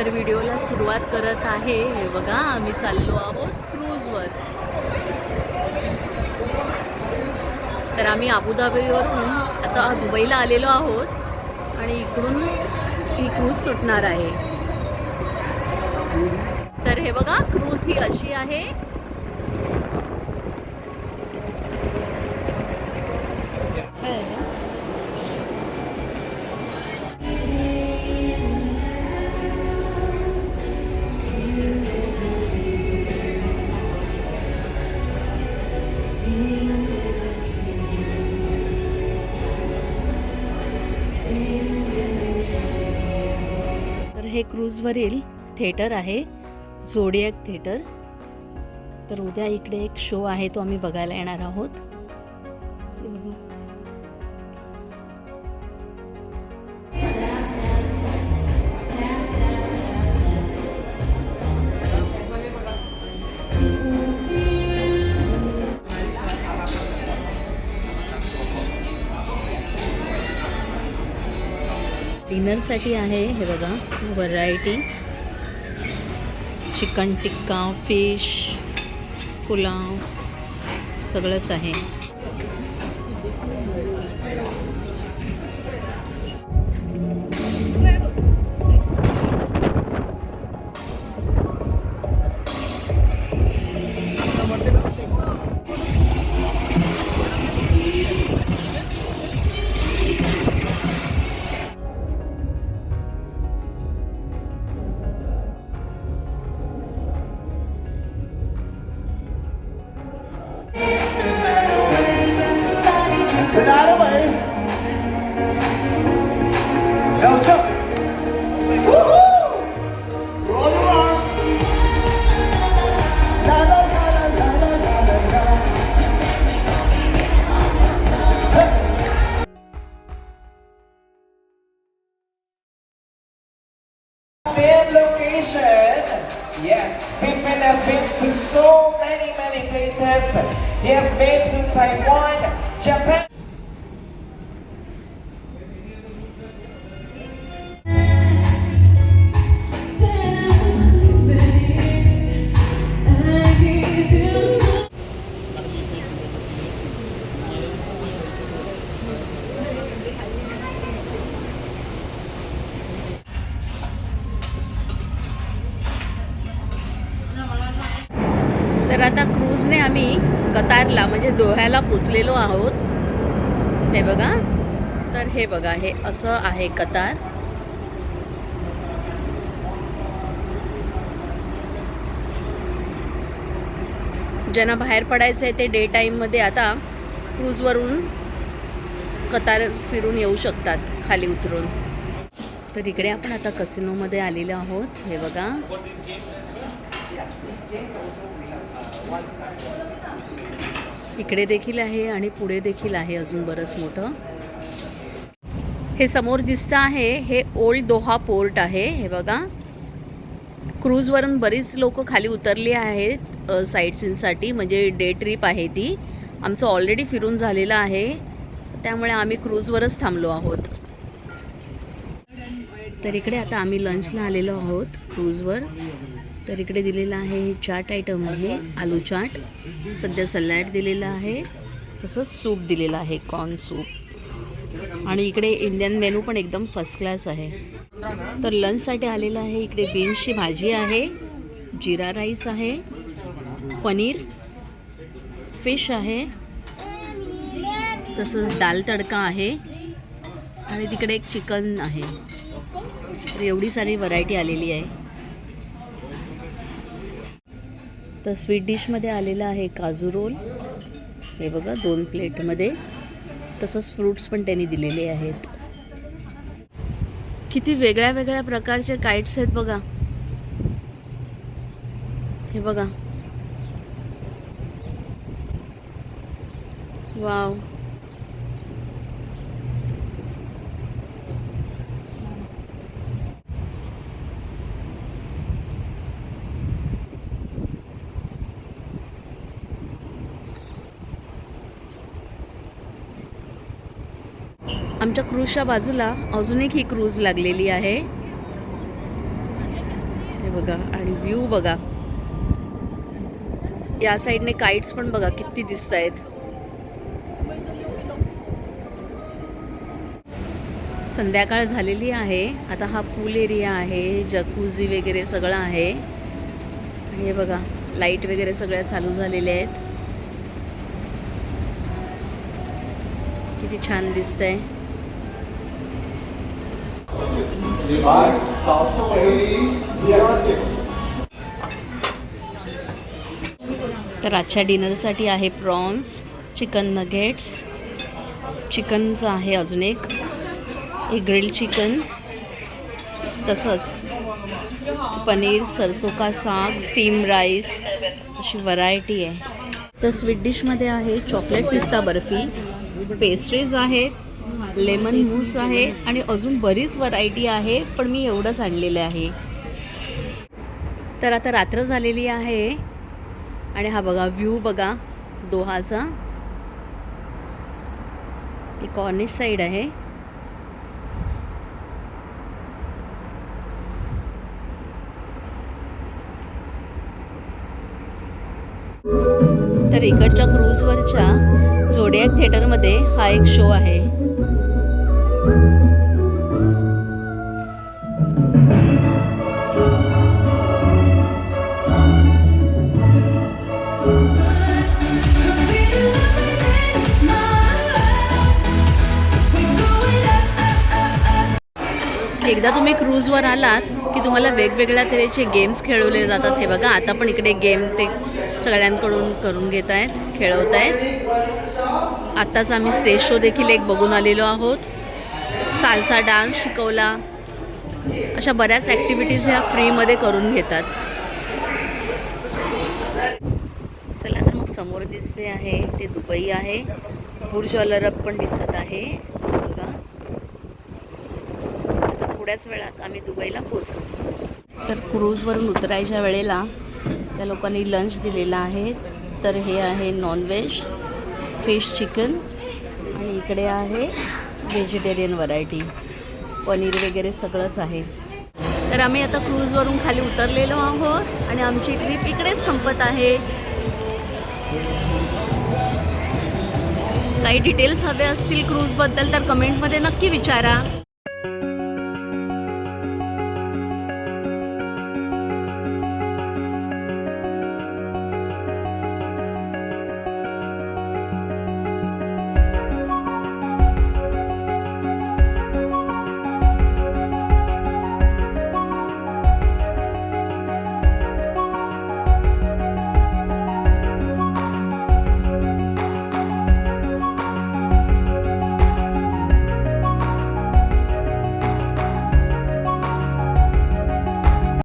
तर व्हिडिओला सुरुवात करत आहे. हे बघा आम्ही चाललो आहोत क्रूजवर. तर आम्ही अबुधाबीवरून आता दुबईला आलेलो आहोत आणि इकडून ही क्रूज सुटणार आहे. तर हे बघा क्रूज ही अशी आहे. हे क्रूजवरील थिएटर आहे झोडियक थिएटर. तर उद्या इकडे एक शो आहे तो आम्ही बघायला येणार आहोत. डिनरसाठी आहे हे बघा variety chicken tikka fish pulao सगळंच आहे. Yes, Pimpin has been to so many, many places. He has been to Taiwan, Japan. तर आता क्रूजने आम्ही कतारला म्हणजे दोह्याला पोचलेलो आहोत. हे बघा. तर हे बघा हे असं आहे कतार. ज्यांना बाहेर पडायचं आहे ते डे टाईममध्ये आता क्रूजवरून कतार फिरून येऊ शकतात खाली उतरून. तर इकडे आपण आता कसिनोमध्ये आलेलो आहोत. हे बघा. इकडे देखील आहे आणि पुढे देखील आहे अजून बरंच मोठं. हे समोर दिसतं आहे हे ओल्ड दोहा पोर्ट आहे हे बघा. क्रूजवरून बरीच लोक खाली उतरली आहेत साईट सीनसाठी म्हणजे डे ट्रिप आहे ती. आमचं ऑलरेडी फिरून झालेलं आहे त्यामुळे आम्ही क्रूजवरच थांबलो आहोत. तर इकडे आता आम्ही लंचला आलेलो आहोत क्रूजवर. तर इकडे दिलेलं आहे हे चाट आयटम आहे आलू चाट. सध्या सलॅड दिलेलं आहे तसंच सूप दिलेलं आहे कॉर्न सूप आणि इकडे इंडियन मेनू पण एकदम फर्स्ट क्लास आहे. तर लंचसाठी आलेलं आहे इकडे बीन्सची भाजी आहे जिरा राईस आहे पनीर फिश आहे. तसंच दाल तडका आहे आणि तिकडे एक चिकन आहे. तर एवढी सारी व्हरायटी आलेली आहे. तर स्वीट डिशमध्ये आलेलं आहे काजू रोल. हे बघा दोन प्लेटमध्ये. तसंच फ्रूट्स पण त्यांनी दिलेले आहेत. किती वेगळ्या वेगळ्या प्रकारचे काईट्स आहेत बघा. हे बघा. वाव. आमच्या क्रूजच्या बाजूला अजून एक ही क्रूज लागलेली आहे. हे बघा आणि व्ह्यू बघा. या साईडने काईट्स पण बघा किती दिसत आहेत संध्याकाळ झालेली आहे. आता हा पूल एरिया आहे जकूझी वगैरे सगळं आहे. आणि हे बघा लाइट वगैरे सगळ्या चालू झालेल्या आहेत. किती छान दिसतंय. तर आजच्या डिनरसाठी आहे प्रॉन्स चिकन नगेट्स. चिकनचं आहे अजून एक. एक ग्रिल चिकन. तसंच पनीर सरसो का साग स्टीम राईस अशी व्हरायटी आहे. तर स्वीट डिशमध्ये आहे चॉकलेट पिस्ता बर्फी. पेस्ट्रीज आहेत. लेमन मूस आहे आणि अजून बरीच व्हरायटी आहे पण मी एवढंच आणलेलं आहे. तर आता रात्र झालेली आहे आणि हा बघा व्ह्यू बघा दोहाचा. ती कॉर्निश साईड आहे. तर इकडच्या क्रूजवरच्या झोडियाक थिएटरमध्ये हा एक शो आहे. एकदा तुम्ही क्रूजवर आलात की तुम्हाला वेगवेगळ्या तऱ्हेचे गेम्स खेळवले जातात. हे बघा आता पण इकडे गेम ते सगळ्यांकडून करून घेत आहेत खेळवत आहेत आत्ताच आम्ही स्टेज शो देखील एक बघून आलेलो आहोत. सालसा डान्स शिकवला. अशा बऱ्याच ॲक्टिव्हिटीज ह्या फ्रीमध्ये करून घेतात. चला तर मग समोर दिसते आहे ते दुबई आहे. बुर्ज अल अरब पण दिसत आहे. थोड्याच वेळात आम्ही दुबईला पोचू तर क्रूजवरून उतरायच्या वेळेला त्या लोकांनी लंच दिलेला आहे. तर हे आहे नॉनव्हेज फिश चिकन आणि इकडे आहे व्हेजिटेरियन व्हरायटी पनीर वगैरे सगळंच आहे. तर आम्ही आता क्रूजवरून खाली उतरलेलो आहोत आणि आमची ट्रिप इकडेच संपत आहे. काही डिटेल्स हवे असतील क्रूजबद्दल तर कमेंटमध्ये नक्की विचारा.